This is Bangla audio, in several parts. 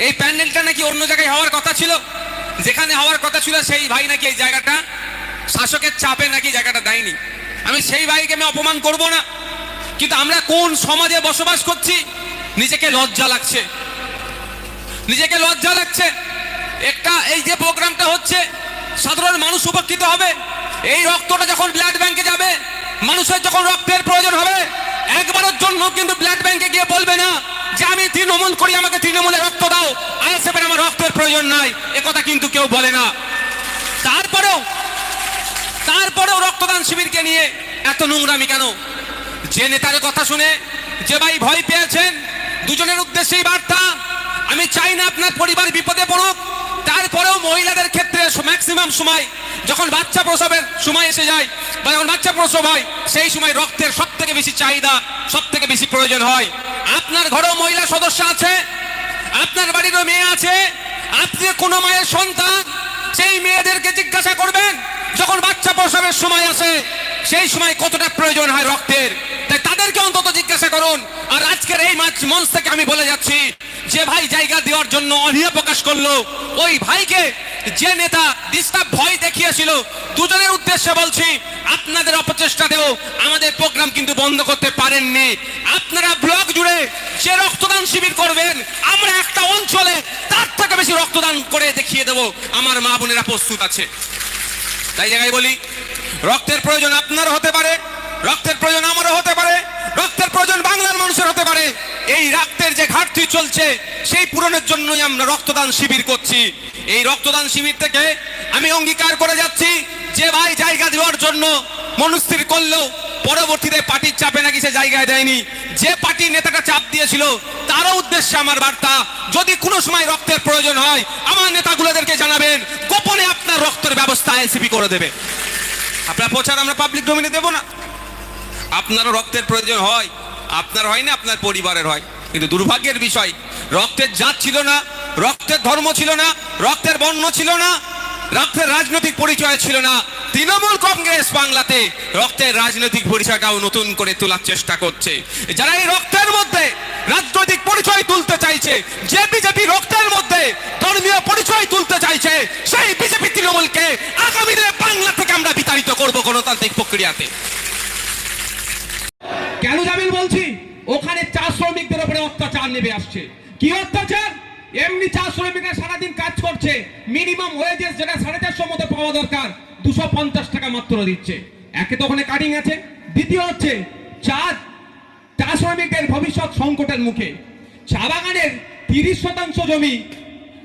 এই প্যান্ডেলটা নাকি অন্য জায়গায় হওয়ার কথা ছিল? যেখানে হওয়ার কথা ছিল সেই ভাই নাকি এই জায়গাটা, শাসকের চাপে নাকি জায়গাটা দেয়নি। আমি সেই ভাইকে আমি অপমান করব না। কিন্তু আমরা কোন সমাজে বসবাস করছি? নিজেকে লজ্জা লাগছে। নিজেকে লজ্জা লাগছে। একটা এই যে প্রোগ্রামটা হচ্ছে, সাধারণ মানুষ উপকৃত হবে। এই রক্তটা যখন ব্লাড ব্যাংকে যাবে, মানুষের যখন রক্তের প্রয়োজন হবে, একবারের জন্য কিন্তু ব্লাড ব্যাংকে গিয়ে বলবে না যে আমি তৃণমূল করি, আমাকে তৃণমূলে রক্ত দাও। আইএসএফের আমার রক্তের প্রয়োজন নাই একথা কিন্তু কেউ বলে না। তারপরেও তারপরেও রক্তদান শিবিরকে নিয়ে এত নোংরামি কেন? যে নেতার কথা শুনে, যে ভাই ভয় পেয়েছেন, দুজনের উদ্দেশ্যেই বার্তা, আমি চাই না আপনার পরিবার বিপদে পড়ুক। ম্যাক্সিমাম সময়, যখন বাচ্চা প্রসবের সময় এসে যায়, বা যখন বাচ্চা প্রসব হয়, সেই সময় রক্তের সব থেকে বেশি চাহিদা সব থেকে বেশি প্রয়োজন হয়। আপনার ঘরেও মহিলা সদস্য আছে? আপনার বাড়িরও মেয়ে আছে? আপনি কোনো মায়ের সন্তান? সেই মেয়েদেরকে জিজ্ঞাসা করবেন, যখন বাচ্চা প্রসবের সময় আসে, সেই সময় কতটা প্রয়োজন হয় রক্তের? তাই তাদেরকে অন্তত জিজ্ঞাসা করুন। আর আজকের এই মাছ মঞ্চ থেকে আমি বলে যাচ্ছি, যে ভাই জায়গা দেওয়ার জন্য অনীহা প্রকাশ করল, ওই ভাইকে যে নেতা ডিস্টার্ব ভয় দেখিয়েছিল, দুজনের উদ্দেশ্যে বলছি, আপনাদের অপচেষ্টাতেও আমাদের প্রোগ্রাম কিন্তু বন্ধ করতে পারেননি। আপনারা ব্লক জুড়ে যে রক্তদান শিবির করবেন, আমরা একটা অঞ্চলে তার থেকে বেশি রক্তদান করে দেখিয়ে দেব। আমার মা বোনেরা প্রস্তুত আছে। তাই জায়গায় বলি, রক্তের প্রয়োজন আপনার হতে পারে, রক্তের প্রয়োজন আমারও হতে পারে, রক্তের প্রয়োজন বাংলার মানুষের হতে চলছে, সেই পূরণের জন্যই আমরা রক্তদান শিবির করছি। এই রক্তদান শিবির থেকে আমি অঙ্গীকার করে যাচ্ছি যে ভাই জায়গা দেওয়ার জন্য মনস্থির করল পরবর্তীতে পার্টির চাপে নাকি সে জায়গায় দেয়নি। যে পার্টির নেতাটা চাপ দিয়েছিল তারও উদ্দেশ্যে আমার বার্তা, যদি কোনো সময় রক্তের প্রয়োজন হয়, আমার নেতাগুলোদেরকে জানাবেন, গোপনে আপনার রক্তের ব্যবস্থা এসিপি করে দেবে। আপনার প্রচার আমরা পাবলিক ডোমিনে দেবো না। আপনারও রক্তের প্রয়োজন হয়, আপনার হয় না, আপনার পরিবারের হয়। কিন্তু দুর্ভাগ্যের বিষয়, রক্তের জাত ছিল না, রক্তের ধর্ম ছিল না, রক্তের বর্ণ ছিল না, রক্তের রাজনৈতিক পরিচয় ছিল না। তৃণমূল কংগ্রেস বাংলাতে রক্তের রাজনৈতিক পরিচয়টাও নতুন করে তোলার চেষ্টা করছে। যারা এই রক্তের মধ্যে রাজনৈতিক পরিচয় তুলতে চাইছে, যে বিজেপি রক্তের মধ্যে ধর্মীয় পরিচয় তুলতে চাইছে, সেই বিজেপি তৃণমূলকে আগামী দিনে বাংলা থেকে আমরা বিতাড়িত করব গণতান্ত্রিক প্রক্রিয়াতে কেন যাবেন বলছি ওখানে চা শ্রমিকদের উপরে অত্যাচার নেমে আসছে। কি অত্যাচার? এমনি চা শ্রমিকরা সারাদিন কাজ করছে। মিনিমাম ওয়েজেস যেটা সাড়ে চারশো মতো পাওয়া দরকার, দুশো টাকা মাত্র দিচ্ছে। একে তো ওখানে কাটিং আছে। দ্বিতীয় হচ্ছে চা চা শ্রমিকদের ভবিষ্যৎ সংকটের মুখে। চা বাগানের তিরিশ শতাংশ জমি,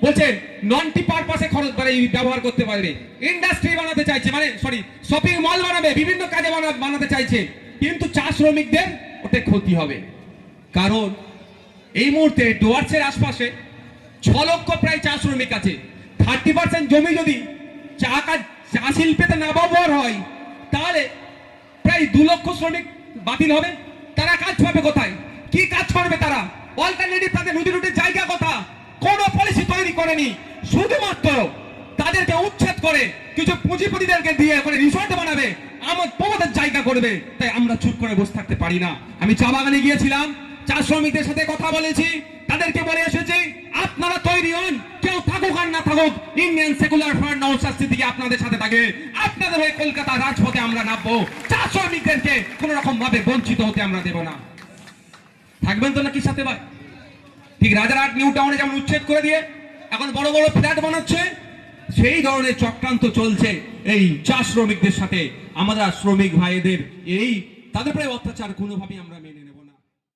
বলছে ননটি পারপাসে খরচ এই ব্যবহার করতে পারবে। ইন্ডাস্ট্রি বানাতে চাইছে মানে সরি শপিং মল বানাবে, বিভিন্ন কাজে বানাতে চাইছে। কিন্তু চা শ্রমিকদের ওতে ক্ষতি হবে। কারণ এই মুহূর্তে ডুয়ার্সের আশপাশে ছ লক্ষ প্রায় চা শ্রমিক আছে। থার্টি পার্সেন্ট জমি যদি চা কাজ, চা শিল্পেতে না ব্যবহার হয়, তাহলে প্রায় দু লক্ষ শ্রমিক বাতিল হবে। তারা কাজ পাবে কোথায়? কি কাজ করবে তারা? অল্টারনেটিভ তাদের রুটি রুটির জায়গা কথা? কোন পলিসি তৈরি করেনি। শুধুমাত্র তাদেরকে উচ্ছেদ করে কিছু পুঁজিপতিদেরকে দিয়ে ওখানে রিসর্ট বানাবে। আমার তোমাদের জায়গা করবে। তাই আমরা চুপ করে বসে থাকতে পারি না। আমি চা বাগানে গিয়েছিলাম। চা শ্রমিকদের সাথে কথা বলেছি, তাদেরকে বলে এসেছি, আপনারা তৈরি হন, কেউ থাকুক আর না থাকুক Indian Secular Front Naushad Siddiqui আপনাদের সাথে থাকবে আপনাদের হয়ে কলকাতা রাজপথে আমরা নামবো। চা শ্রমিকদেরকে কোন রকম ভাবে বঞ্চিত হতে আমরা দেব না। থাকবেন তো নাকি সাথে ভাই? ঠিক রাজারহাট নিউ টাউনে যেমন উচ্ছেদ করে দিয়ে এখন বড় বড় ফ্ল্যাট বানাচ্ছে, সেই ধরনের চক্রান্ত চলছে এই চা শ্রমিকদের সাথে। আমরা শ্রমিক ভাইদের এই, তাদের প্রায় অত্যাচার কোনোভাবেই আমরা মেনে